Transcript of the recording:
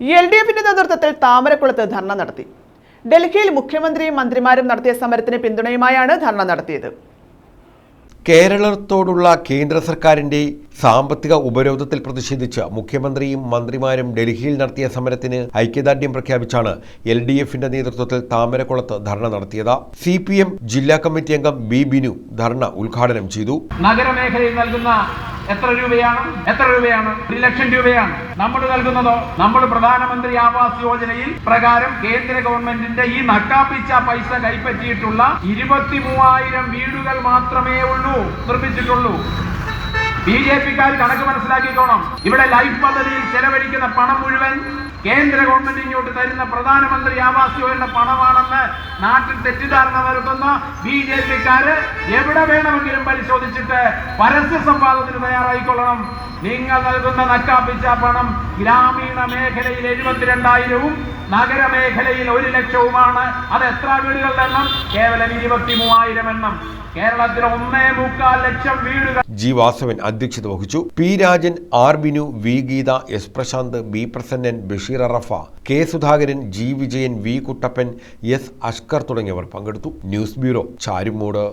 L D എഫിന്റെ നേതൃത്വത്തിൽ താമരക്കുളത്ത് ധർണ നടത്തി. ഡൽഹിയിൽ മുഖ്യമന്ത്രിയും മന്ത്രിമാരും നടത്തിയ സമരത്തിന് പിന്തുണയുമായാണ് ധർണ നടത്തിയത്. കേരളത്തോടുള്ള കേന്ദ്ര സർക്കാരിന്റെ സാമ്പത്തിക ഉപരോധത്തിൽ പ്രതിഷേധിച്ച് മുഖ്യമന്ത്രിയും മന്ത്രിമാരും ഡൽഹിയിൽ നടത്തിയ സമരത്തിന് ഐക്യദാർഢ്യം പ്രഖ്യാപിച്ചാണ് എൽ ഡി എഫിന്റെ നേതൃത്വത്തിൽ താമരക്കുളത്ത് ധർണ നടത്തിയത്. സി പി എം ജില്ലാ കമ്മിറ്റി അംഗം ബി ബിനു ധർണ ഉദ്ഘാടനം ചെയ്തു. നഗരമേഖലയിൽ നൽകുന്ന എത്ര രൂപയാണ്? എത്ര രൂപയാണ്? ഒരു ലക്ഷം രൂപയാണ്. നമ്മൾ നൽകുന്നതോ? നമ്മൾ പ്രധാനമന്ത്രി ആവാസ് യോജനയിൽ പ്രകാരം കേന്ദ്ര ഗവൺമെന്റിന്റെ ഈ നക്കാപ്പിച്ച പൈസ കൈപ്പറ്റിയിട്ടുള്ള ഇരുപത്തി വീടുകൾ മാത്രമേ ഉള്ളൂ നിർമ്മിച്ചിട്ടുള്ളൂ. ബി ജെ പിക്കാർ കണക്ക് മനസ്സിലാക്കിക്കോണം. ഇവിടെ ലൈഫ് പദ്ധതിയിൽ ചെലവഴിക്കുന്ന പണം മുഴുവൻ കേന്ദ്ര ഗവൺമെന്റ് ഇങ്ങോട്ട് തരുന്ന പ്രധാനമന്ത്രി ആവാസ് യോജന പണമാണെന്ന് നാട്ടിൽ തെറ്റിദ്ധാരണ വരുത്തുന്ന ബി ജെ പിക്കാര് എവിടെ വേണമെങ്കിലും പരിശോധിച്ചിട്ട് പരസ്യ സംവാദത്തിന് തയ്യാറായിക്കൊള്ളണം. നിങ്ങൾ നൽകുന്ന നക്കാപ്പിച്ച പണം ഗ്രാമീണ മേഖലയിൽ എഴുപത്തിരണ്ടായിരവും നഗരമേഖലയിൽ ഒരു ലക്ഷവുമാണ്. അത് എത്ര വീടുകളുടെ എണ്ണം? കേവലം ഇരുപത്തി മൂവായിരം എണ്ണം. കേരളത്തിൽ ഒന്നേ മുക്കാൽ ലക്ഷം വീടുകൾ ജി വാസവൻ അധ്യക്ഷത വഹിച്ചു. P Rajan R Binu V Geetha S Prashanth B Prasannan Basheer Arafa K Sudhakaran G Vijayan V Kuttappan S Ashkar തുടങ്ങിയവർ പങ്കെടുത്തു. News bureau Charummood.